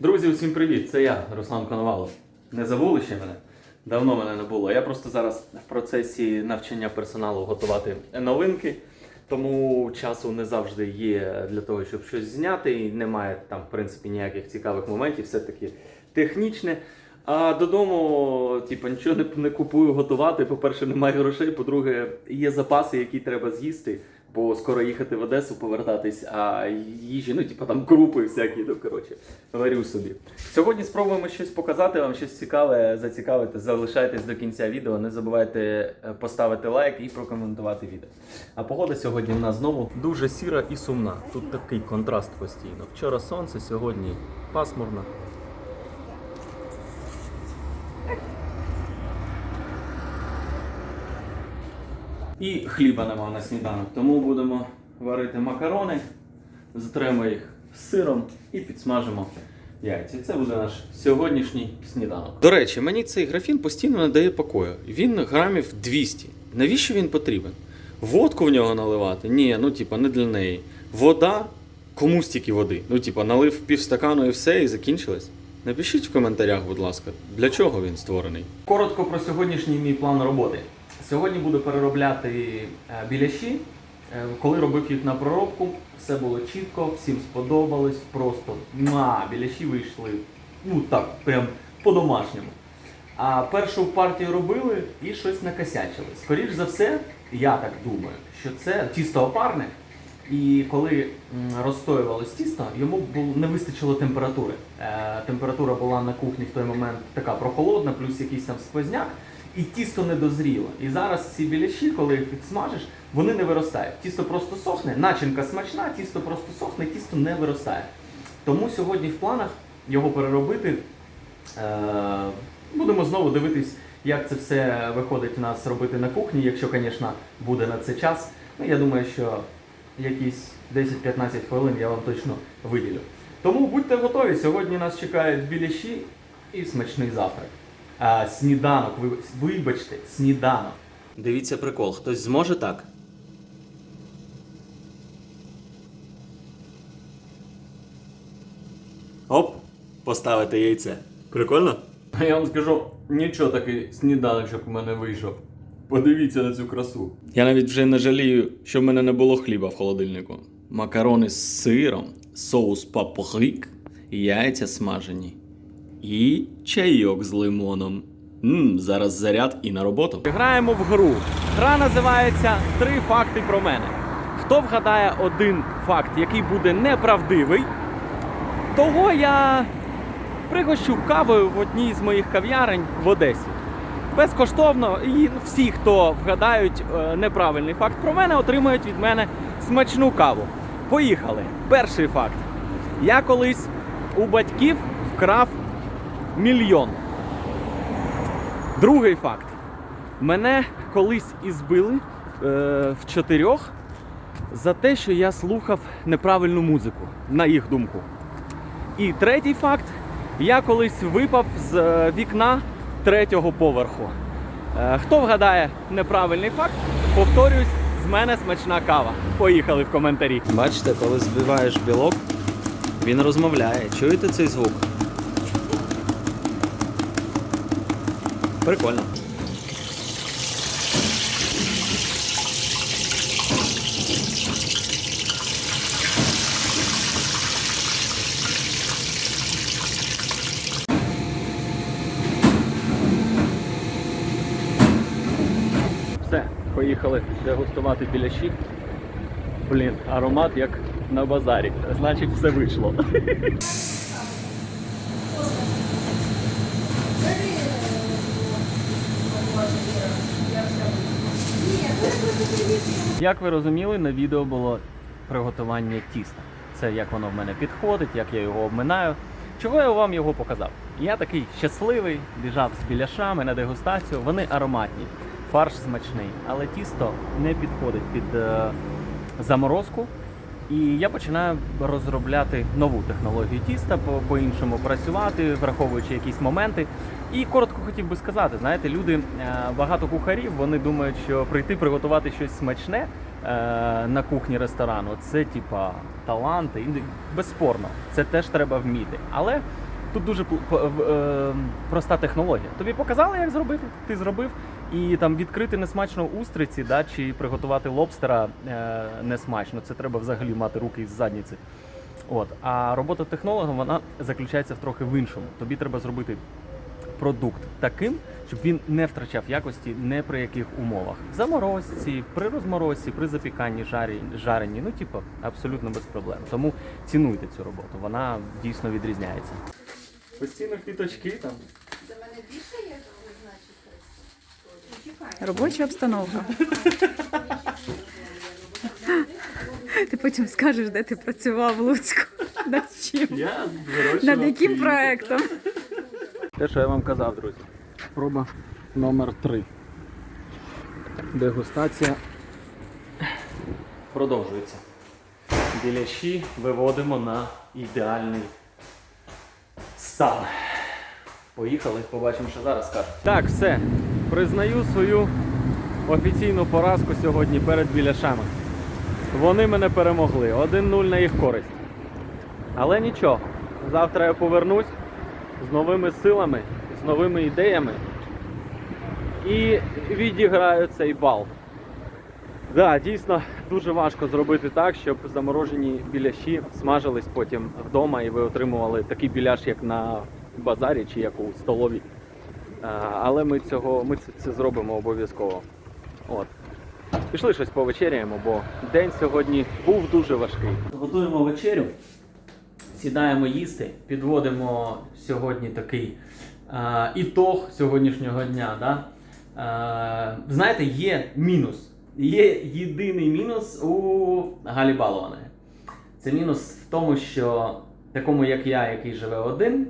Друзі, усім привіт! Це я, Руслан Коновалов. Не забули ще мене? Давно мене не було. Я просто зараз в процесі навчання персоналу готувати новинки, тому часу не завжди є для того, щоб щось зняти, і немає там, в принципі, ніяких цікавих моментів, все таки технічне. А додому, типу, нічого не, не купую готувати. По-перше, немає грошей. По-друге, є запаси, які треба з'їсти, бо скоро їхати в Одесу, повертатись, а їжі, ну, типу, там крупи всякі, ну коротше, варю собі. Сьогодні спробуємо щось показати, вам щось цікаве, зацікавити. Залишайтесь до кінця відео. Не забувайте е, поставити лайк і прокоментувати відео. А погода сьогодні в нас знову дуже сіра і сумна. Тут такий контраст постійно. Вчора сонце, сьогодні пасмурно. І хліба нема на сніданок, тому будемо варити макарони, затремо їх з сиром і підсмажимо яйця. Це буде наш сьогоднішній сніданок. До речі, мені цей графін постійно не дає покою. Він грамів 200. Навіщо він потрібен? Водку в нього наливати? Ні, ну типа не для неї. Вода, кому стільки води? Ну, типа, налив півстакану і все, і закінчилось. Напишіть в коментарях, будь ласка, для чого він створений. Коротко про сьогоднішній мій план роботи. Сьогодні буду переробляти е, біляші. Е, Коли робив їх на проробку, все було чітко, всім сподобалось. Просто ма, біляші вийшли ну так, прям по-домашньому. А першу партію робили і щось накосячили. Скоріш за все, я так думаю, що це тісто опарне. І коли розстоювалось тісто, йому не вистачило температури. Е, температура була на кухні в той момент така прохолодна, плюс якийсь там сквозняк, і тісто не дозріло. І зараз ці біляші, коли їх підсмажиш, вони не виростають. Тісто просто сохне, начинка смачна, тісто просто сохне, тісто не виростає. Тому сьогодні в планах його переробити. Е, будемо знову дивитись, як це все виходить у нас робити на кухні, якщо, звісно, буде на це час. Ну, я думаю, що якісь 10-15 хвилин я вам точно виділю. Тому будьте готові, сьогодні нас чекають біляші і смачний завтрак. А, сніданок, вибачте, сніданок. Дивіться прикол, хтось зможе так? Оп, поставити яйце. Прикольно? А я вам скажу, нічого такий сніданочок у мене вийшов. Подивіться на цю красу. Я навіть вже не жалію, що в мене не було хліба в холодильнику. Макарони з сиром, соус паприк, яйця смажені і чайок з лимоном. Мм, зараз заряд і на роботу. Граємо в гру. Гра називається Три факти про мене. Хто вгадає один факт, який буде неправдивий, того я пригощу кавою в одній з моїх кав'ярень в Одесі. Безкоштовно, і всі, хто вгадають е, неправильний факт про мене, отримають від мене смачну каву. Поїхали. Перший факт. Я колись у батьків вкрав мільйон. Другий факт. Мене колись ізбили е, в чотирьох за те, що я слухав неправильну музику, на їх думку. І третій факт: я колись випав з е, вікна третього поверху. Е, Хто вгадає неправильний факт, повторюсь, з мене смачна кава. Поїхали в коментарі. Бачите, коли збиваєш білок, він розмовляє. Чуєте цей звук? Прикольно. Все, поїхали дегустувати біляші. Блін, аромат як на базарі. Значить, все вийшло. Як ви розуміли, на відео було приготування тіста. Це як воно в мене підходить, як я його обминаю. Чого я вам його показав? Я такий щасливий, біжав з біляшами на дегустацію. Вони ароматні, фарш смачний, але тісто не підходить під е, заморозку. І я починаю розробляти нову технологію тіста, по- по-іншому працювати, враховуючи якісь моменти. І коротко хотів би сказати, знаєте, люди, е, багато кухарів, вони думають, що прийти приготувати щось смачне е, на кухні ресторану це типа таланти. Безспорно, це теж треба вміти. Але Тут дуже е, проста технологія. Тобі показали, як зробити, ти зробив. І там відкрити несмачно устриці, да, чи приготувати лобстера е, несмачно. Це треба взагалі мати руки із задніці. От. А робота технолога вона заключається в трохи в іншому. Тобі треба зробити продукт таким, щоб він не втрачав якості не при яких умовах. В заморозці, при розморозці, при запіканні, жарі, жаренні, ну типу, абсолютно без проблем. Тому цінуйте цю роботу, вона дійсно відрізняється. Постійно квіточки там. Це мене більше є? Робоча обстановка. Ти потім скажеш, де ти працював в Луцьку. Над чим? Я Над яким проектом? Те, що я вам казав, друзі. Проба номер 3 Дегустація продовжується. Біляші виводимо на ідеальний стан. Поїхали, побачимо, що зараз скажуть. Так, все. Признаю свою офіційну поразку сьогодні перед біляшами. Вони мене перемогли. 1-0 на їх користь. Але нічого. Завтра я повернусь з новими силами, з новими ідеями і відіграю цей бал. Да, дійсно дуже важко зробити так, щоб заморожені біляші смажились потім вдома і ви отримували такий біляш, як на базарі чи як у столовій. А, Але ми цього ми це, це зробимо обов'язково. От. Пішли щось повечеряємо, бо день сьогодні був дуже важкий. Готуємо вечерю сідаємо їсти, підводимо сьогодні такий е, ітог сьогоднішнього дня. Да? Е, знаєте, є мінус. Є єдиний мінус у Галі Балованої. Це мінус в тому, що такому, як я, який живе один,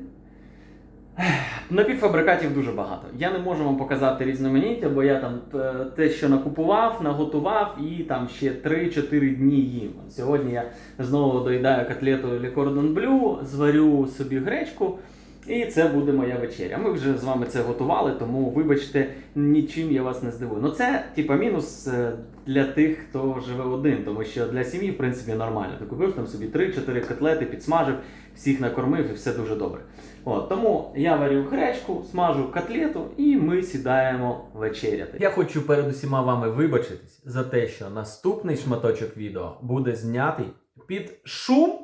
напівфабрикатів дуже багато. Я не можу вам показати різноманіття, бо я там е, те, що накупував, наготував і там ще 3-4 дні їм. Сьогодні я знову доїдаю котлету Cordon Bleu, зварю собі гречку. І це буде моя вечеря. Ми вже з вами це готували, тому вибачте, нічим я вас не здивую. Ну це типа мінус е, для тих, хто живе один, тому що для сім'ї, в принципі, нормально. Ти купив там собі 3-4 котлети, підсмажив, всіх накормив і все дуже добре. От, тому я варю гречку, смажу котлету і ми сідаємо вечеряти. Я хочу перед усіма вами вибачитись за те, що наступний шматочок відео буде знятий під шум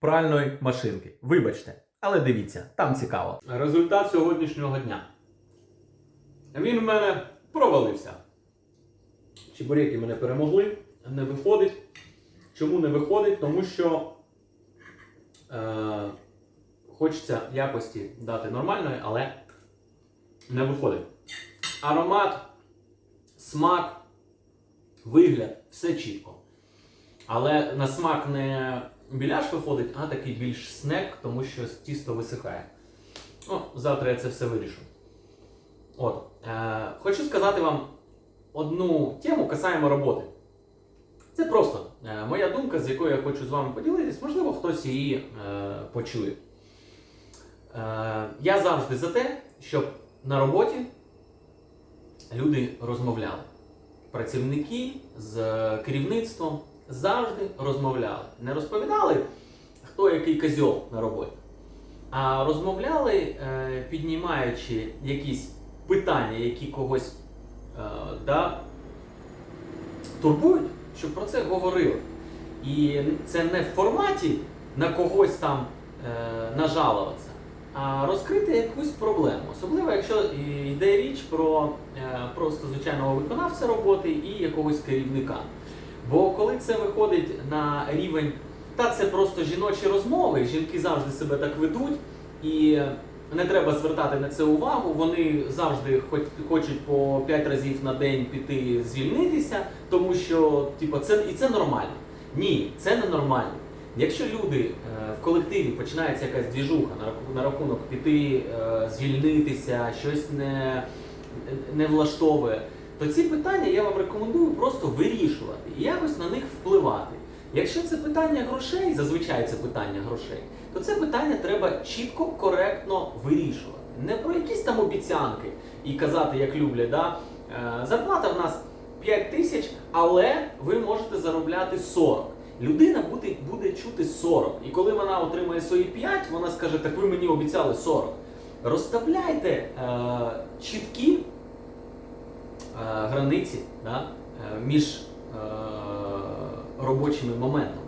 пральної машинки. Вибачте, але дивіться, там цікаво. Результат сьогоднішнього дня. Він в мене провалився. Чебуреки мене перемогли, не виходить. Чому не виходить? Тому що е, хочеться якості дати нормальної, але не виходить. Аромат, смак, вигляд, все чітко. Але на смак не біляш виходить, а такий більш снек, тому що тісто висихає. Ну, завтра я це все вирішу. От. Е, хочу сказати вам одну тему касаємо роботи. Це просто е, моя думка, з якою я хочу з вами поділитись. Можливо, хтось її е, почує. Е, я завжди за те, щоб на роботі люди розмовляли. Працівники з керівництвом завжди розмовляли. Не розповідали, хто який козьол на роботі, а розмовляли, е, піднімаючи якісь питання, які когось е, да, турбують, щоб про це говорили. І це не в форматі на когось там е, нажалуватися, а розкрити якусь проблему. Особливо, якщо йде річ про просто звичайного виконавця роботи і якогось керівника. Бо коли це виходить на рівень, та це просто жіночі розмови, жінки завжди себе так ведуть, і не треба звертати на це увагу. Вони завжди хоч, хочуть по 5 разів на день піти звільнитися, тому що типу, це і це нормально. Ні, це не нормально. Якщо люди е, в колективі починається якась двіжуха на рахунок, піти, е, звільнитися, щось не, не влаштовує, то ці питання я вам рекомендую просто вирішувати і якось на них впливати. Якщо це питання грошей, зазвичай це питання грошей, то це питання треба чітко, коректно вирішувати. Не про якісь там обіцянки і казати, як люблять, да? е, зарплата в нас 5 тисяч, але ви можете заробляти 40. людина буде, буде чути 40. І коли вона отримає свої 5, вона скаже, так ви мені обіцяли 40. Розставляйте е, чіткі границі да, е, між е, робочими моментами.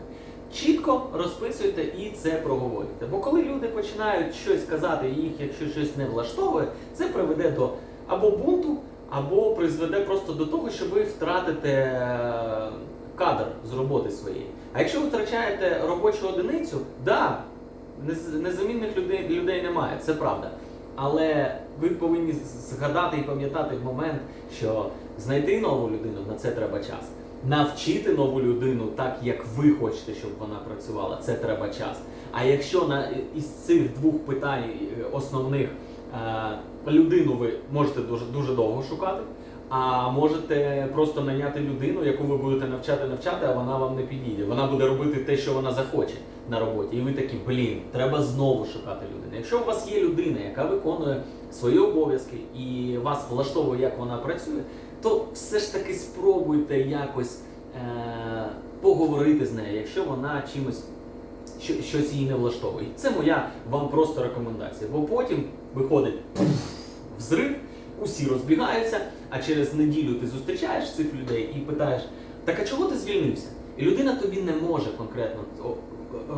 Чітко розписуйте і це проговорюйте. Бо коли люди починають щось казати, їх, якщо щось не влаштовує, це приведе до або бунту, або призведе просто до того, що ви втратите е, кадр з роботи своєї. А якщо ви втрачаєте робочу одиницю, да, незамінних людей, людей немає, це правда. Але ви повинні згадати і пам'ятати момент, що знайти нову людину на це треба час. Навчити нову людину так, як ви хочете, щоб вона працювала, це треба час. А якщо на із цих двох питань е, основних е, людину ви можете дуже дуже довго шукати, а можете просто найняти людину, яку ви будете навчати навчати, а вона вам не підійде. Вона буде робити те, що вона захоче на роботі. І ви такі, блін, треба знову шукати людину. Якщо у вас є людина, яка виконує свої обов'язки і вас влаштовує, як вона працює, то все ж таки спробуйте якось е- поговорити з нею, якщо вона чимось щось її не влаштовує. Це моя вам просто рекомендація. Бо потім виходить взрив, усі розбігаються, а через неділю ти зустрічаєш цих людей і питаєш: так а чого ти звільнився? І людина тобі не може конкретно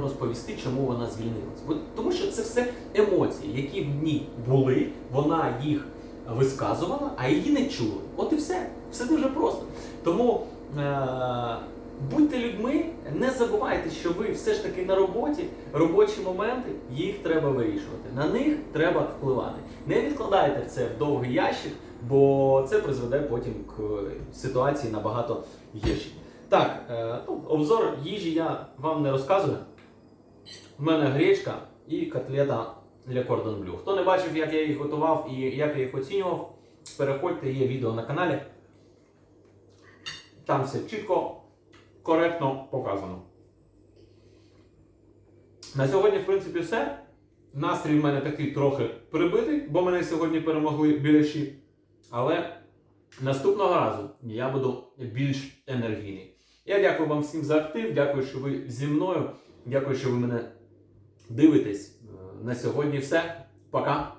розповісти, чому вона звільнилась. Бо тому що це все емоції, які в ній були, вона їх висказувала, а її не чули. От і все. Все дуже просто. Тому. Е- Будьте людьми, не забувайте, що ви все ж таки на роботі, робочі моменти, їх треба вирішувати. На них треба впливати. Не відкладайте це в довгий ящик, бо це призведе потім к ситуації набагато гіршій. Так, е, ну, обзор їжі я вам не розказую. У мене гречка і котлета для Cordon Bleu. Хто не бачив, як я їх готував і як я їх оцінював, переходьте, є відео на каналі. Там все чітко коректно показано. На сьогодні, в принципі, все. Настрій в мене такий трохи прибитий, бо мене сьогодні перемогли біляші. Але наступного разу я буду більш енергійний. Я дякую вам всім за актив, дякую, що ви зі мною. Дякую, що ви мене дивитесь. Е, На сьогодні все. Пока.